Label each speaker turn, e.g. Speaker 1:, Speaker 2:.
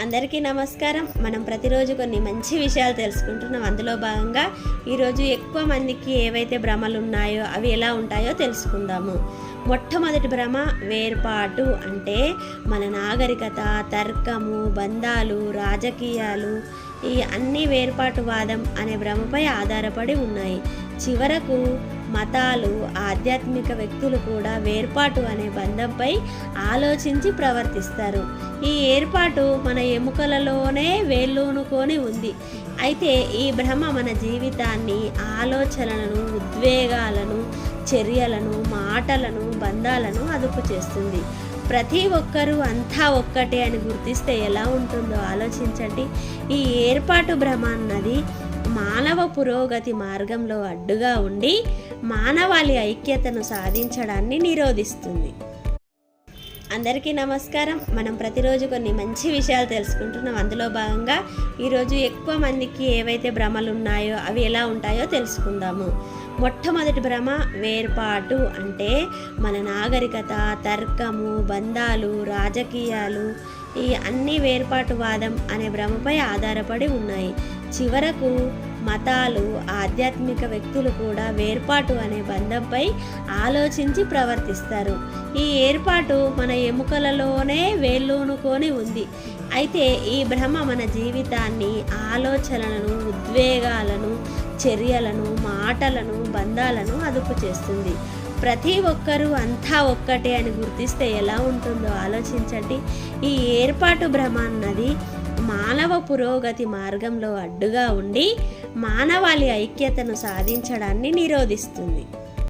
Speaker 1: అందరికీ నమస్కారం. మనం ప్రతిరోజు కొన్ని మంచి విషయాలు తెలుసుకుంటున్నాం. అందులో భాగంగా ఈరోజు ఎక్కువ మందికి ఏవైతే భ్రమలు ఉన్నాయో అవి ఎలా ఉంటాయో తెలుసుకుందాము. మొట్టమొదటి భ్రమ వేర్పాటు అంటే మన నాగరికత తర్కము బంధాలు రాజకీయాలు ఈ అన్ని వేర్పాటువాదం అనే భ్రమపై ఆధారపడి ఉన్నాయి. చివరకు మతాలు ఆధ్యాత్మిక వ్యక్తులు కూడా వేర్పాటు అనే బంధంపై ఆలోచించి ప్రవర్తిస్తారు. ఈ ఏర్పాటు మన ఎముకలలోనే వేళ్ళూనుకొని ఉంది. అయితే ఈ భ్రమ మన జీవితాన్ని ఆలోచనలను ఉద్వేగాలను చర్యలను మాటలను బంధాలను అదుపు చేస్తుంది. ప్రతి ఒక్కరూ అంతా ఒక్కటే అని గుర్తిస్తే ఎలా ఉంటుందో ఆలోచించండి. ఈ ఏర్పాటు భ్రమ అన్నది మానవ పురోగతి మార్గంలో అడ్డుగా ఉండి మానవాళి ఐక్యతను సాధించడాన్ని నిరోధిస్తుంది. అందరికీ నమస్కారం. మనం ప్రతిరోజు కొన్ని మంచి విషయాలు తెలుసుకుంటున్నాం. అందులో భాగంగా ఈరోజు ఎక్కువ మందికి ఏవైతే భ్రమలు ఉన్నాయో అవి ఎలా ఉంటాయో తెలుసుకుందాము. మొట్టమొదటి భ్రమ వేర్పాటు అంటే మన నాగరికత తర్కము బంధాలు రాజకీయాలు ఈ అన్ని వేర్పాటువాదం అనే భ్రమపై ఆధారపడి ఉన్నాయి. చివరకు మతాలు ఆధ్యాత్మిక వ్యక్తులు కూడా వేర్పాటు అనే బంధంపై ఆలోచించి ప్రవర్తిస్తారు. ఈ ఏర్పాటు మన ఎముకలలోనే వేళ్ళూనుకొని ఉంది. అయితే ఈ భ్రమ మన జీవితాన్ని ఆలోచనలను ఉద్వేగాలను చర్యలను మాటలను బంధాలను అదుపు చేస్తుంది. ప్రతి ఒక్కరూ అంతా ఒక్కటే అని గుర్తిస్తే ఎలా ఉంటుందో ఆలోచించండి. ఈ ఏర్పాటు భ్రమ అన్నది మానవ పురోగతి మార్గంలో అడ్డుగా ఉండి మానవాళి ఐక్యతను సాధించడాన్ని నిరోధిస్తుంది.